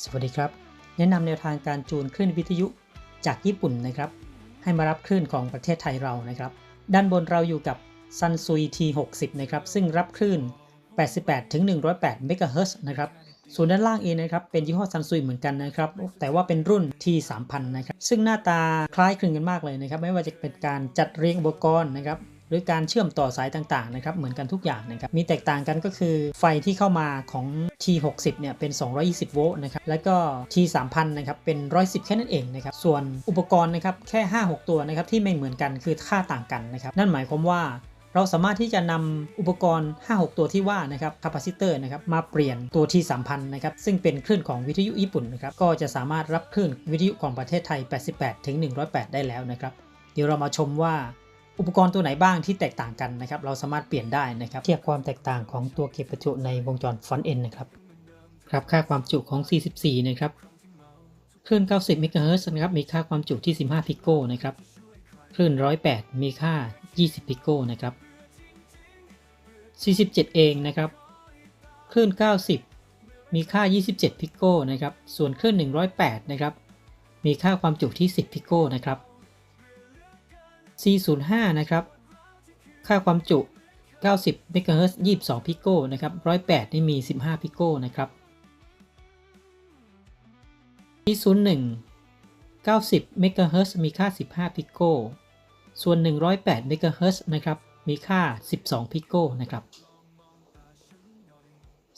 สวัสดีครับ แนะนำแนวทางการจูนคลื่นวิทยุจากญี่ปุ่นนะครับ ให้มารับคลื่นของประเทศไทยเรานะครับ ด้านบนเราอยู่กับ Sansui T60 นะครับ ซึ่งรับคลื่น 88 ถึง 108เมกะเฮิรตนะครับ ส่วนด้านล่างเองนะครับ เป็นยี่ห้อ Sansui เหมือนกันนะครับ แต่ว่าเป็นรุ่น T3000 นะครับ ซึ่งหน้าตาคล้ายคลึงกันมากเลยนะครับ ไม่ว่าจะเป็นการจัดเรียงอุปกรณ์นะครับ รือการเชื่อมต่อสายต่างๆนะครับเหมือนกันทุกอย่างนะครับมีแตกต่างกันก็คือไฟที่เข้ามาของ T60 เนี่ยเป็น 220 โวลต์นะครับแล้วก็ T3000 นะครับเป็น 110 แค่นั้นเองนะครับส่วนอุปกรณ์นะครับแค่ 5-6 ตัวนะครับที่ไม่เหมือนกันคือค่าต่างกันนะครับนั่นหมายความว่าเราสามารถที่จะนำอุปกรณ์ 5-6 ตัวที่ว่านะครับคาปาซิเตอร์นะครับมาเปลี่ยนตัว T3000 นะครับซึ่งเป็นคลื่นของวิทยุญี่ปุ่นนะครับก็จะสามารถรับคลื่นวิทยุของประเทศไทย 88 ถึง 108 ได้แล้วนะครับ เดี๋ยวเรามาชมว่า อุปกรณ์ตัวไหนบ้างที่แตกต่างกันนะครับ เราสามารถเปลี่ยนได้นะครับ เทียบความแตกต่างของตัวเก็บประจุในวงจรฟอนต์เอ็นนะครับ ครับค่าความจุของ 44 นะครับ คลื่น 90เมกะเฮิรตซ์นะครับ มีค่าความจุที่ 15 พิโกนะครับ คลื่น 108 มีค่า 20 พิโกนะครับ 47 เองนะครับ คลื่น 90 มีค่า 27 พิโกนะครับ ส่วนคลื่น 108 นะครับ มีค่าความจุที่ 10 พิโกนะครับ 405 นะครับ ค่าความจุ 90เมกะเฮิรตซ์22 พิโกนะครับ 108 นี่มี 15 พิโกนะครับ 401 90เมกะเฮิรตซ์มีค่า 15 พิโกส่วน 108เมกะเฮิรตซ์นะครับ มีค่า 12 พิโกนะครับ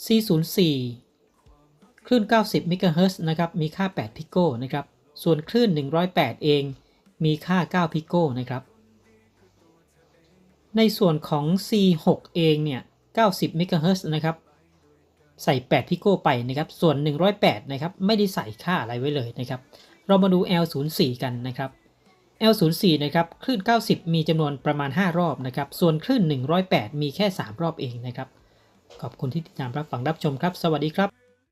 404 คลื่น 90เมกะเฮิรตซ์นะครับ มีค่า 8 พิโกนะครับ ส่วนคลื่น 108 เอง มีค่า 9 พิโกนะครับ ในส่วนของ C6 เองเนี่ย 90เมกะเฮิรตซ์นะครับ ใส่ 8 พิโกไปนะครับ ส่วน 108 นะครับ ไม่ได้ใส่ค่าอะไรไว้เลยนะครับ เรามาดู L04 กันนะครับ L04 นะครับคลื่น 90 มีจำนวนประมาณ 5 รอบนะครับ ส่วนคลื่น 108 มีแค่ 3 รอบเองนะครับ ขอบคุณที่ติดตามรับฟังรับชมครับ สวัสดีครับ